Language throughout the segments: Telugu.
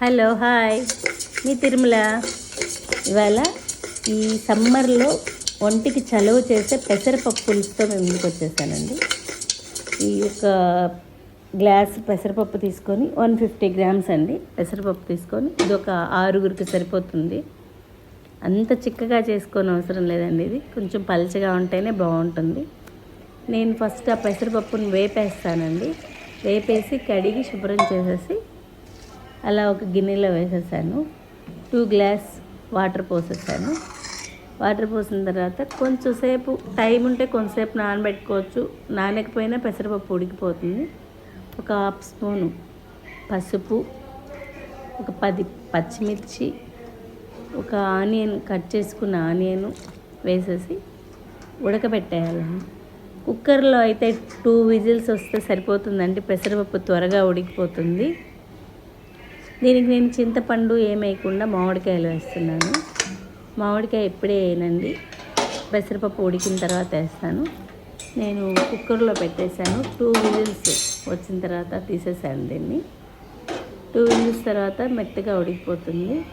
Hello hi. మీ తిరుమల. ఇవాళ ఈ సమ్మర్లో ఒంటికి చలువ చేసే పెసరపప్పు పులుసుతో మేము ముందుకు వచ్చేసానండి. ఈ యొక్క గ్లాస్ పెసరపప్పు తీసుకొని వన్ ఫిఫ్టీ గ్రామ్స్ అండి పెసరపప్పు తీసుకొని. ఇది ఒక ఆరుగురికి సరిపోతుంది. అంత చిక్కగా చేసుకోని అవసరం లేదండి ఇది. కొంచెం పలచగా ఉంటేనే బాగుంటుంది. నేను ఫస్ట్ ఆ పెసరపప్పును వేపేస్తానండి. వేపేసి కడిగి శుభ్రం చేసేసి అలా ఒక గిన్నెలో వేసేసాను. టూ గ్లాస్ వాటర్ పోసేసాను. వాటర్ పోసిన తర్వాత కొంచెం సేపు టైం ఉంటే కొంచెంసేపు నానబెట్టుకోవచ్చు. నానకపోయినా పెసరపప్పు ఉడికిపోతుంది. ఒక హాఫ్ స్పూను పసుపు ఒక పది పచ్చిమిర్చి ఒక ఆనియన్ కట్ చేసుకున్న ఆనియన్ వేసేసి ఉడకబెట్టేయాలండి. కుక్కర్లో అయితే టూ విజిల్స్ వస్తే సరిపోతుందండి. పెసరపప్పు త్వరగా ఉడికిపోతుంది. దీనికి నేను చింతపండు ఏమేయకుండా మామిడికాయలు వేస్తున్నాను. మామిడికాయ ఇప్పుడే వేయనండి. పెసరపప్పు ఉడికిన తర్వాత వేస్తాను. నేను కుక్కర్లో పెట్టేశాను. టూ విజిల్స్ వచ్చిన తర్వాత తీసేసాను దీన్ని. టూ విజిల్స్ తర్వాత మెత్తగా ఉడికిపోతుంది.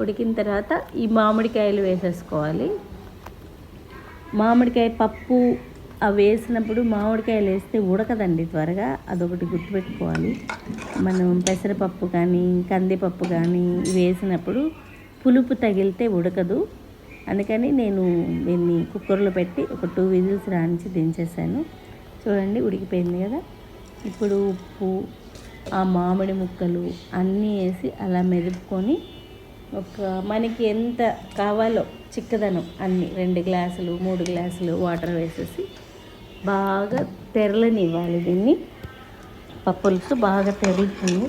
ఉడికిన తర్వాత ఈ మామిడికాయలు వేసేసుకోవాలి. మామిడికాయ పప్పు అవి వేసినప్పుడు మామిడికాయలు వేస్తే ఉడకదండి త్వరగా. అదొకటి గుర్తుపెట్టుకోవాలి. మనం పెసరపప్పు కానీ కందిపప్పు కానీ వేసినప్పుడు పులుపు తగిలితే ఉడకదు. అందుకని నేను దీన్ని కుక్కర్లో పెట్టి ఒక టూ విజిల్స్ రాణించి దించేసాను. చూడండి ఉడికిపోయింది కదా. ఇప్పుడు ఉప్పు ఆ మామిడి ముక్కలు అన్నీ వేసి అలా మెదుపుకొని ఒక మనకి ఎంత కావాలో చిక్కదనం అన్ని రెండు గ్లాసులు మూడు గ్లాసులు వాటర్ వేసేసి బాగా తెరలనివ్వాలి దీన్ని. పప్పులుసు బాగా తెరులుతుంది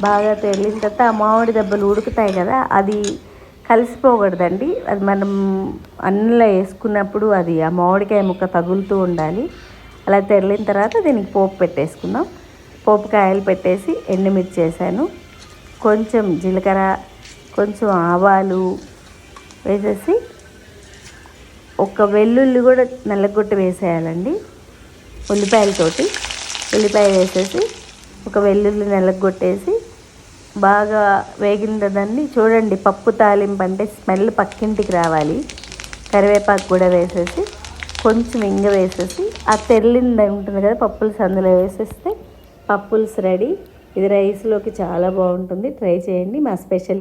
బాగా తెరిలిన తర్వాత ఆ మామిడి దెబ్బలు ఉడుకుతాయి కదా అది కలిసిపోకూడదండి. అది మనం అన్నంలో వేసుకున్నప్పుడు అది ఆ మామిడికాయ ముక్క తగులుతూ ఉండాలి. అలా తెరిలిన తర్వాత దీనికి పోపు పెట్టేసుకుందాం. పోపు కాయలు పెట్టేసి ఎండుమిర్చి వేసాను. కొంచెం జీలకర్ర కొంచెం ఆవాలు వేసేసి ఒక వెల్లుల్లి కూడా నల్లగొట్టి వేసేయాలండి. ఉల్లిపాయలతోటి ఉల్లిపాయ వేసేసి ఒక వెల్లుల్లి నెలగొట్టేసి బాగా వేగిన దాన్ని చూడండి పప్పు తాలింపు అంటే స్మెల్ పక్కింటికి రావాలి. కరివేపాకు కూడా వేసేసి కొంచెం ఇంగ వేసేసి ఆ తెల్లింది ఉంటుంది కదా పప్పులు అందులో వేసేస్తే పప్పుల్స్ రెడీ. ఇది రైస్లోకి చాలా బాగుంటుంది. ట్రై చేయండి మా స్పెషల్